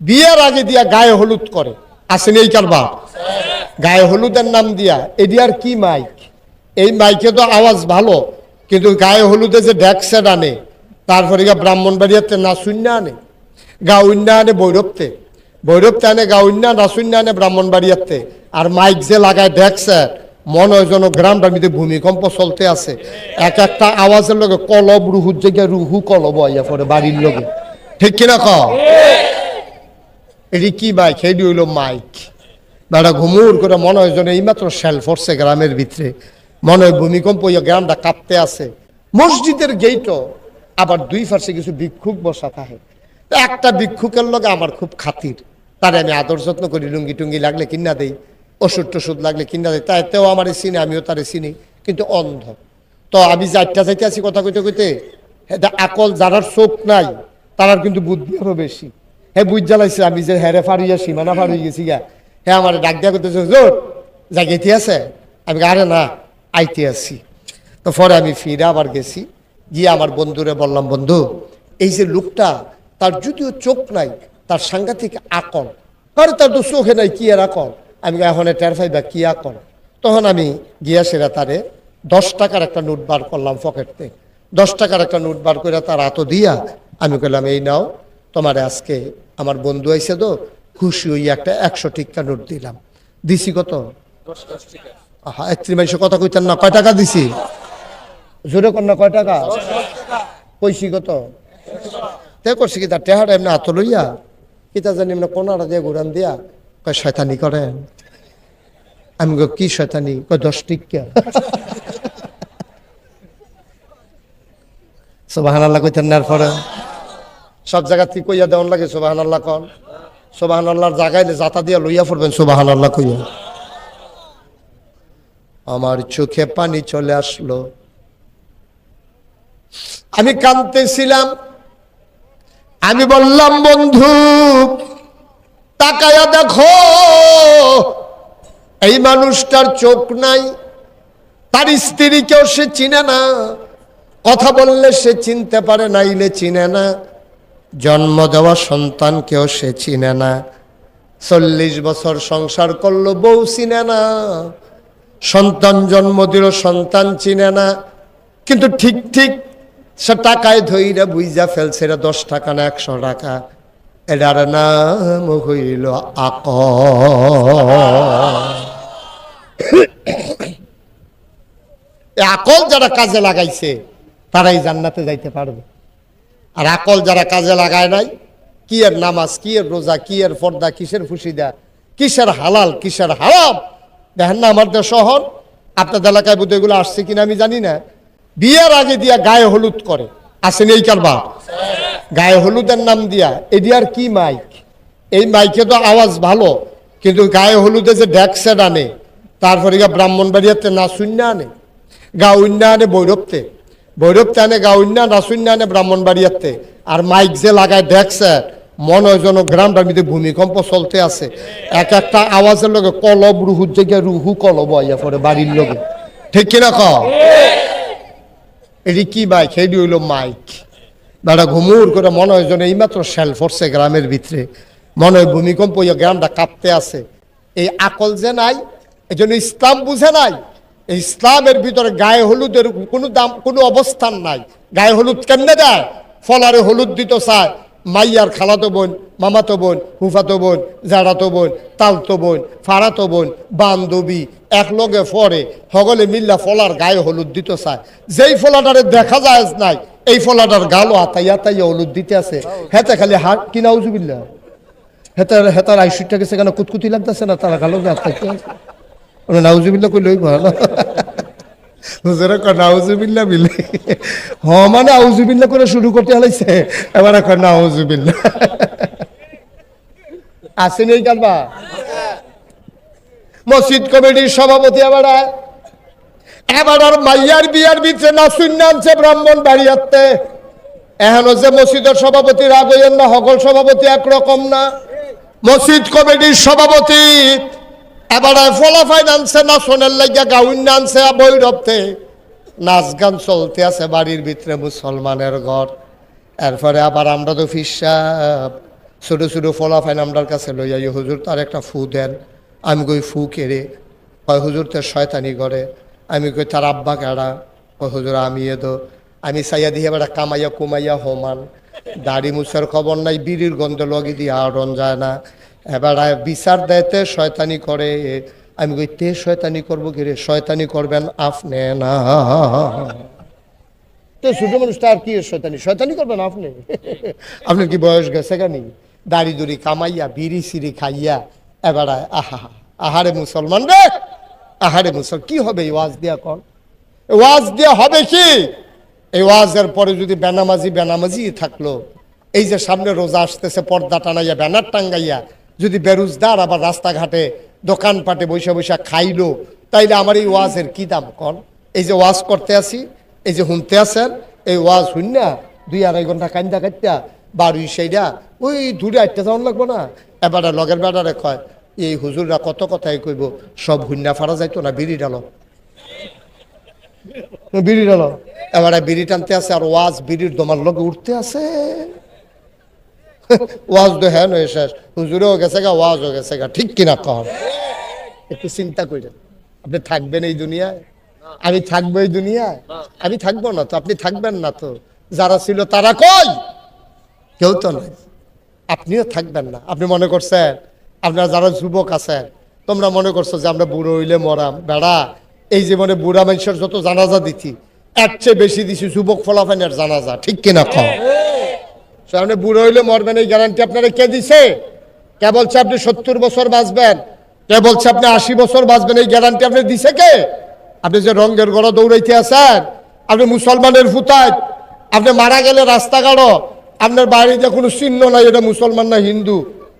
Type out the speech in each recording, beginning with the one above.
বিয়ের আগে দিয়া গায়ে হলুদ করে। আসেন এই কারবার। গায়ে হলুদের নাম দিয়া। এটি আর কি মাইক? এই মাইকে তো আওয়াজ ভালো কিন্তু গায়ে হলুদে যে ড্যাকসেট আনে তারপরে গা ব্রাহ্মণবাড়িয়াতে না শূন্য আনে গাউন্য আনে বৈরবতে। বৈরবতে আনে গাউন্য না শূন্য আনে ব্রাহ্মণবাড়িয়াতে। আর মাইক যে লাগায় ড্যাকসেট মনে হয় যেন গ্রামটার মধ্যে ভূমিকম্প চলতে আছে। এক একটা আওয়াজের লগে কলব রুহুর জায়গায় রুহু কলব আইয়া পড়ে বাড়ির লগে। ঠিক কিনা ক এটি কি মাইক সেটি হইল মাইক বেড়া ঘুমুর করে মনে হয় যেন এইমাত্র শেল ফরছে গ্রামের ভিতরে। মনে হয় ভূমিকম্প হইয়া গ্রামটা কাঁপতে আছে। মসজিদের গেইটও আবার দুই পাশে কিছু ভিক্ষুক বসা থাকে। একটা ভিক্ষুকের লগে আমার খুব খাতির। তারে আমি আদর যত্ন করি, লুঙ্গি টুঙ্গি লাগলে কিনা দেই, ওষুধ টষুধ লাগলে কিনা দেই। তাই তেও আমার চিনি, আমিও তারে চিনি, কিন্তু অন্ধ। তো আমি যাইটা যাইতে আছি কথা কইতে কইতে আকল যারার চোখ নাই, তারার কিন্তু বুদ্ধি আরও বেশি। হ্যাঁ বুঝ জ্বালাইছে, আমি যে হ্যারে ফাড়িয়া সীমানা ফাড়ি গেছি গা। হ্যাঁ আমার ডাক দিয়া করতেছে জোর জাগাইতে আছে? আমি আরে না আইতে আছি। তো পরে আমি ফিরে আবার গেছি, গিয়ে আমার বন্ধুরে বললাম, বন্ধু, এই যে লোকটা, তার যদিও চোখ নাই, তার সাংঘাতিক আকল, আরে তার তো চোখে নাই, কি আর আকল? আমি এখন টের পাইবা, কি আকল? তখন আমি গিয়া সেরা তারে দশ টাকার একটা নোট বার করলাম পকেটতে দশ টাকার একটা নোট বার করে তার হাতও দিয়া আমি কইলাম, এই নাও তোমার আজকে আমার বন্ধু আইসে তো খুশি হইয়া একটা একশো টিকা নোট দিলাম। দিছি কত? মাইশো কথা কইতেন না কয় টাকা দিছি? জোরে না কয় টাকা? কইছি কত? তে করছি কি তার টেহারা এমনি হাত লইয়া কিতা জানি এমনি কোনারা দিয়ে ঘুরান দিয়া কয় শয়তানি করেন। আমি কই, কি শয়তানি? কয় দশ টিকা সোবাহান আল্লাহ কইতেন না পরে। সব জায়গা থেকে কইয়া দেওয়ান লাগে সোবাহান আল্লাহ কন। সোবাহান আল্লাহর জায়গায় যাতা দিয়া লইয়া পড়বেন সোবাহান আল্লাহ কইয়া। আমার চোখে পানি চলে আসলো। আমি কাঁদতেছিলাম। আমি বললাম, বন্ধু, তাকায়া দেখো, এই মানুষটার চোখ নাই। তার স্ত্রীকেও সে চিনে না। কথা বললে সে চিনতে পারে না, ইলে চিনে না। জন্ম দেওয়া সন্তানকেও সে চিনে না। চল্লিশ বছর সংসার করল, বউ চিনে না। সন্তান জন্ম দিল, সন্তান চিনে না। কিন্তু ঠিক ঠিক সে টাকায় ধইরা বুঝা ফেলছে, এটা দশ টাকা না একশো টাকা। এটার নাম হইল আক আকল যারা কাজে লাগাইছে, তারাই জান্নাতে যাইতে পারবে। আর আকল যারা কাজে লাগায় নাই কি এর নামাজ কি এর রোজা কি এর পর্দা কিসের ফুসিদা, কিসের হালাল, কিসের হারাম? দেখেন না আমার দেশ শহর, আপনাদের এলাকায় বোধ এগুলো আসছে কিনা আমি জানি না। বিয়ের আগে দিয়া গায়ে হলুদ করে। আসেন এই কারবার। গায়ে হলুদের নাম দিয়া এটি কি মাইক? এই মাইকে তো আওয়াজ ভালো, কিন্তু গায়ে হলুদে যে ড্যাকসেট আনে তারপরে ব্রাহ্মণবাড়িয়াতে না শূন্য আনে, গা উন্না আনে বৈরবতে। বৈরবতে আনে গা উন্না না ব্রাহ্মণবাড়িয়াতে আর মাইক যে লাগায় ড্যাকসেট মনে হয় যেন গ্রামটার মধ্যে ভূমিকম্প চলতে আছে। এক একটা আওয়াজের লগে কলব রুহুর জায়গায় রুহু কলব আইয়া পড়ে বাড়ির লগে। ঠিক কিনা ক? এটি কি মাইক? এটি হইল মাইক। বেড়া ঘুমুর করে মনে হয় যেন এইমাত্র শেল ফরছে গ্রামের ভিতরে। মনে হয় ভূমিকম্প গ্রামটা কাঁপতে আছে। এই আকল যে নাই, এই জন্য ইসলাম বুঝে নাই। ইসলামের ভিতরে গায়ে হলুদের কোনো দাম, কোনো অবস্থান নাই। গায়ে হলুদ কেমনে দেয়? ফলারে হলুদ দিত চায় মাইয়ার খালাতো বোন, মামাতো বোন হুফাতো বোন, জাড়াতো বোন, তালতো বোন, ফাড়াতো বোন, বান্ধবী এক লগে ফরে, হগলে মিল্লা ফলার গায়ে হলুদ দিত চায় যেই ফলাটারে দেখা যায় নাই, এই ফলাটার গালো আতাইয়া আতাইয়া হলুদ দিতে আছে। হেতে খালি হাট কিনা উজুবিল্লা হেতার হেতার আইসুটা গেছে কেন কুতকুতি লাগতেছে না, তারা গালো আতাইতে ওরা নাউজুবিল্লা কই লই ভালো হুজুরে কয় নাউজুবিল্লা বিলে হ মানে আউজুবিল্লা করে শুরু করতে হালাইছে। এবার কয় নাউজুবিল্লা মসজিদ কমিটির সভাপতি এবার এবার আর মাইয়ার বিয়ার ভিতরে না শূন্য আনছে ব্রাহ্মণ বাড়িয়াতে এখনও যে মসজিদের সভাপতি রাগ না হকল সভাপতি একরকম না। মসজিদ কমিটির সভাপতি এবার ফলাফাইন আনছে, না সোনের লাগিয়া গাউন আনছে বৈরবতে নাচ গান চলতে আছে বাড়ির ভিতরে মুসলমানের ঘর। এরপরে আবার আমরা তো ফিসাব। ছোটো ছোটো ফলাফাইন আমরার কাছে লই যাই হুজুর, তার একটা ফু দেন। আমি কই, ফু কেড়ে কয়, হুজুর, তার শয়তানি করে আমি কই, তার আব্বা কেড়া কয়, হুজুর, আমি এ তো আমি চাইয়া দিয়ে বেড়া কামাইয়া কুমাইয়া হোমান। দাড়ি মুছার খবর নাই, বিড়ির গন্ধ লগি দিয়ে আড়ন যায় না। এবার বিচার দেয়তে শয়তানি করে আমি কই, তে শয়তানি করব কি রে? শয়তানি করবেন আপনি না। তো ছোট মানুষটা আর কি শয়তানি? শয়তানি করবেন আপনি? আপনার কি বয়স গেছে কেনি দাড়ি দুড়ি কামাইয়া, বিড়ি সিড়ি খাইয়া, এবার আহা, আহারে মুসলমান রে! আহারে মুসল কি হবে এই ওয়াজ দিয়া এই ওয়াজ দিয়া হবে কি? এই ওয়াজের পরে যদি বেনামাজি বেনামাজি থাকল, এই যে সামনে রোজা আসতেছে, পর্দা টানাইয়া, ব্যানার টাঙ্গাইয়া যদি বেরোজদার আবার রাস্তাঘাটে, দোকানপাটে বৈশা বৈশা খাইলো, তাইলে আমার এই ওয়াজের কি দাম কন? এই যে ওয়াজ করতে আসি, এই যে শুনতে আছেন এই ওয়াজ শুননা দুই আড়াই ঘণ্টা কান্দা কাটতা বারুই সেইটা ওই দূরে আটটা যাওয়ার লাগবো না। এবার লগের বেড়ারে কয়, এই হুজুররা কত কথাই কইব, সব হুন্না ফারা যাইতো না, বিড়ি ডালো। বিড়ি ডালো। এবারে বিড়ি টানতে আছে আর ওয়াজ বিড়ির দমার লগে উঠতে আছে ওয়াজ তো হ্যাঁ নয় শেষ হুজুরেও গেছে গা ওয়াজও গেছে গা। ঠিক কিনা কর একটু চিন্তা করেন আপনি থাকবেন এই দুনিয়ায়? আমি থাকব এই দুনিয়ায়? আমি থাকব না তো, আপনি থাকবেন না তো। যারা ছিল তারা কই? কেউ তো নাই। আপনিও থাকবেন না। আপনি মনে করছেন, আপনারা যারা যুবক আছেন, তোমরা মনে করছ যে আমরা বুড়ো হইলে মরাম। বেড়া, এই জীবনে বুড়া মানুষের যত জানাজা দিছি, এর চেয়ে বেশি দিছি যুবক ফলাফানের জানাজা। ঠিক কিনা কম সামনে বুড়ো হইলে মরবেন, এই গ্যারান্টি আপনারা কে দিছে? কে বলছে আপনি সত্তর বছর বাঁচবেন? কে বলছে আপনি আশি বছর বাঁচবেন? এই গ্যারান্টি আপনি দিছে কে? আপনি যে রঙের গড়া দৌড়াইতে আছেন, আপনি মুসলমানের ফুতায়, আপনি মারা গেলে রাস্তাঘাটও, আপনার বাড়িতে কোনো চিহ্ন নাই, এটা মুসলমান না হিন্দু,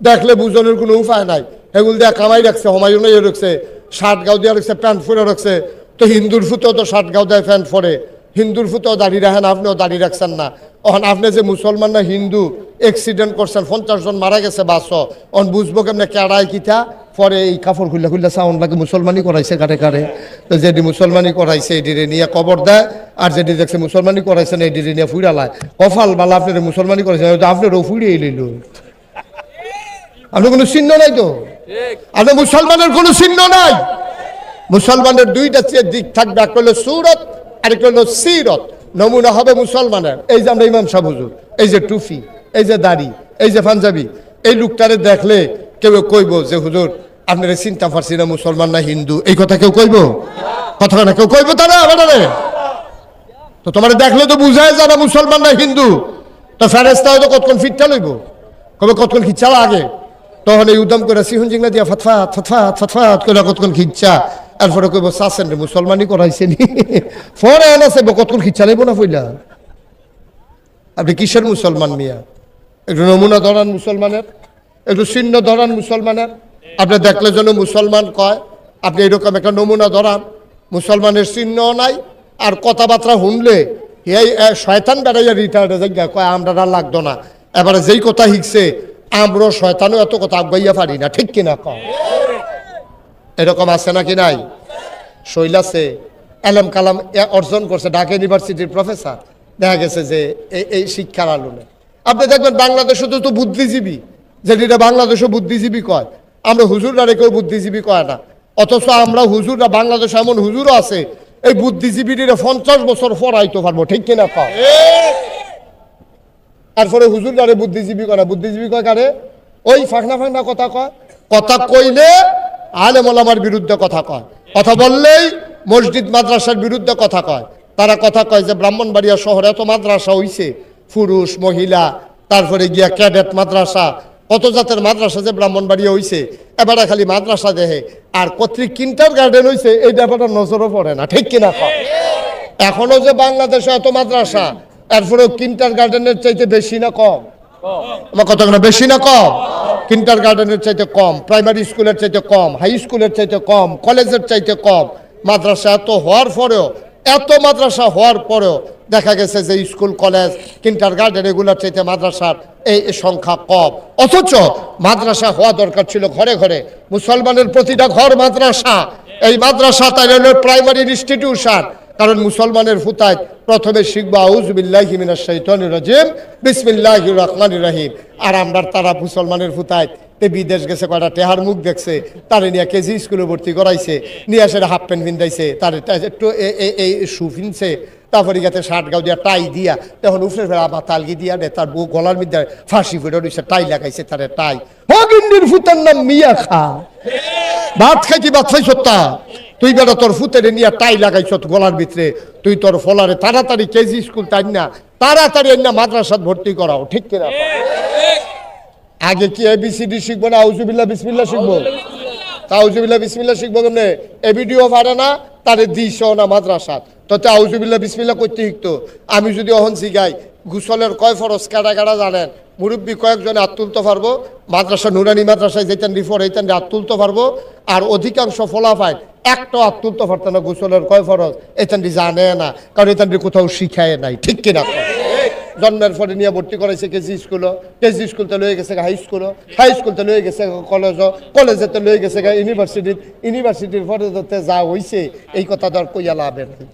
দেখলে বুঝনের কোনো উপায় নাই। এগুলো দিয়ে কামাই রাখছে, হমায়ুন রাখছে শার্ট গাও দিয়ে রাখছে, প্যান্ট ফুরে রাখছে, তো হিন্দুর ফুতেও তো শার্ট গাও দেয় প্যান্ট ফরে হিন্দুর ফুতেও দাঁড়িয়ে রাখেন, আপনিও দাঁড়িয়ে রাখছেন না। অহন আপনি যে মুসলমান না, হিন্দু অ্যাক্সিডেন্ট করছেন, পঞ্চাশ জন মারা গেছে বাস। অন বুঝব কেমনে কেড়াই কিতা? পরে এই কাপড় খুললে খুললে সাউন্ড লাগে, মুসলমানই করাইছে কারে কারে। তো যেটি মুসলমানই করাইছে, এটিরে নিয়ে কবর দেয়, আর যেটি দেখছে মুসলমানই করাইছে না, এটিরে নিয়ে ফুইরালায় কফাল বালা আপনার মুসলমানই হয়তো আপনারও ফুড়িয়ে লইল। আপনার কোনো চিহ্ন নাই তো? আপনার মুসলমানের কোনো চিহ্ন নাই? মুসলমানের দুইটা দিক থাকবে একটা হলো সুরত আর একটা হলো সিরত, নমুনা হবে মুসলমানের। এই যে আমরা ইমাম সাহেব হুজুর, এই যে টুফি, এই যে দাড়ি, এই যে পাঞ্জাবি, এই লোকটারে দেখলে কেউ কইব যে, হুজুর, আপনারা চিন্তা পারছি না মুসলমান না হিন্দু। এই কথা কেউ কইব? কথা না কেউ কইব তারা তো তোমার দেখলে তো বুঝায় যারা মুসলমান না হিন্দু। তো ফেরেস্তা হয়তো কতক্ষণ ফিটটা লইব? কবে কতক্ষণ খিচ্ছা আগে? তখন এই উদম করে সিহুন জিংলা দিয়া ফতফাত ফতফাত ফতফাত করে কতক্ষণ খিচ্ছা? এরপরে কইব চাচ্ছেন রে, মুসলমানই করাইছে নি? ফরে আনা আছে কতক্ষণ খিচ্ছা লইব না ফইলা আপনি কিসের মুসলমান মিয়া? একটু নমুনা ধরান মুসলমানের, একটু চিহ্ন ধরান মুসলমানের। আপনি দেখলে যেন মুসলমান কয়, আপনি এরকম একটা নমুনা ধরান, মুসলমানের চিহ্ন নাই, আর কথাবার্তা শুনলে এই শয়তান বেড়াইয়া রিটায়ার্ডে যাই কয়, আমরা লাগতো না। এবারে যেই কথা শিখছে, আমরা শয়তানও এত কথা আগাইয়া পারি না। ঠিক কিনা কয়? এরকম আছে নাকি নাই? শৈলাসে এলম কালাম অর্জন করছে, ঢাকা ইউনিভার্সিটির প্রফেসর। দেখা গেছে যে এই শিক্ষার আলোনে। আপনি দেখবেন বাংলাদেশে তো তো বুদ্ধিজীবী যেটা বাংলাদেশও বুদ্ধিজীবী কয়। আমরা হুজুররা কেউ বুদ্ধিজীবী কয় না। অথচ আমরা হুজুররা, বাংলাদেশে এমন হুজুরও আছে, এই বুদ্ধিজীবীরা পঞ্চাশ বছর পড়াইতে পারব, ঠিক কিনা কয় তারপরে হুজুর কারে বুদ্ধিজীবী করে বুদ্ধিজীবী কয় কারে? ওই ফাঁকনা ফাঁকনা কথা কয়। কথা কইলে আলেম ওলামার বিরুদ্ধে কথা কয়। কথা বললেই মসজিদ, মাদ্রাসার বিরুদ্ধে কথা কয়। তারা কথা কয় যে ব্রাহ্মণবাড়িয়া শহরে এত মাদ্রাসা হইছে, পুরুষ, মহিলা, তারপরে গিয়া ক্যাডেট মাদ্রাসা, কত জাতের মাদ্রাসা যে ব্রাহ্মণবাড়িয়া হইছে, এবারে খালি মাদ্রাসা দেহে। আর কর্তৃক কিন্টার গার্ডেন হইছে, এই ব্যাপারটা নজরও পড়ে না, ঠিক কিনা এখনও যে বাংলাদেশে এত মাদ্রাসা, এরপরেও কিন্টার গার্ডেনের চাইতে বেশি না কম? আমার কতগুলো বেশি না কম? কিন্টার গার্ডেনের চাইতে কম প্রাইমারি স্কুলের চাইতে কম হাই স্কুলের চাইতে কম কলেজের চাইতে কম, মাদ্রাসা এত হওয়ার পরেও, এত মাদ্রাসা হওয়ার পরেও দেখা গেছে যে স্কুল কলেজ কিন্টার গার্ডেন এগুলোর চাইতে মাদ্রাসার এই সংখ্যা কম। অথচ মাদ্রাসা হওয়া দরকার ছিল ঘরে ঘরে। মুসলমানের প্রতিটা ঘর মাদ্রাসা। এই মাদ্রাসা তাই হলো প্রাইমারি ইনস্টিটিউশন কারণ মুসলমানের ফুতায় প্রথমে শিখব আউজবিল্লাহি বিসমিল্লাহির রহমানির রহিম। আর আমরা তারা মুসলমানের ফুতায় তে বিদেশ গেছে, কয়টা টেহার মুখ দেখছে, তারে নিয়ে কেজি স্কুলে ভর্তি করাইছে, নিয়ে আসে হাফ প্যান্ট পিন্দাইছে তার একটু এই শু ফিনছে, তারপরে গেছে শার্ট গাও দিয়া টাই দিয়া, তখন উফরে ফেরা আবার তালগি দিয়া দে তার বউ গলার মধ্যে ফাঁসি ফুটে রয়েছে টাই লাগাইছে তারে টাই। হগিন্দির ফুতার নাম মিয়া খা। ভাত খাইছি ভাত খাইছ তা তুই বেটা তোর ফুতেরে নিয়ে টাই লাগাইছ গলার ভিতরে। তুই তোর ফলারে তাড়াতাড়ি কেজি স্কুল তাই না? তাড়াতাড়ি না মাদ্রাসাত ভর্তি করাও, ঠিক কিনা? আগে কি এবিসিডি শিখব না আউজুবিল্লাহ বিসমিল্লাহ শিখব? তাউজুবিল্লাহ বিসমিল্লাহ শিখব কেমনে? এ ভিডিও পারে না, তারে দিস না মাদ্রাসাত। তো তে আউজুবিল্লাহ বিসমিল্লাহ করতে শিখতো। আমি যদি অহন শিখাই, গুসলের কয় ফরস কাটা কাটা জানেন? মুরব্বী কয়েকজনে হাত তুলতে পারব। মাদ্রাসা নুরানি মাদ্রাসায় যেতেন, রিফর হইতেন, হাত তুলতে পারব। আর অধিকাংশ ফলাফায় একটা হাত তুলতে পারতো না গুসলের কয় ফরস এতেন জানে না, কারণ এতেন কোথাও শিখায় নাই, ঠিক কিনা? জন্মের পরে নিয়ে ভর্তি করাইছে কেজি স্কুল কেজি স্কুলতে লয়ে গেছে হাই স্কুল হাই স্কুলতে লয়ে গেছে কলেজ কলেজেতে লয়ে গেছে ইউনিভার্সিটি ইউনিভার্সিটির পরে যাতে যা হইছে, এই কথা ধর কইয়া লাভের নাই।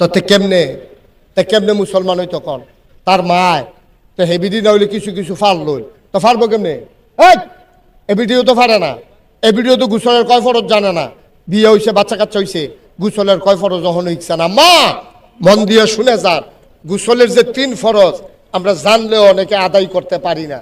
তো তে কেমনে? তে কেমনে মুসলমান হইতো কন? তার মায়, তো হেবিডি না কিছু কিছু ফাল লই তো ফারবো কেমনে? এ ভিডিও তো ফারে না। এ ভিডিও তো গুসলের কয় ফরজ জানে না। বিয়ে হয়েছে বাচ্চা কাচ্চা হয়েছে গুসলের কয় ফরজ যখন হইছে না, মা, মন দিয়ে শুনে যার গুসলের যে তিন ফরজ, আমরা জানলেও অনেকে আদায় করতে পারি না।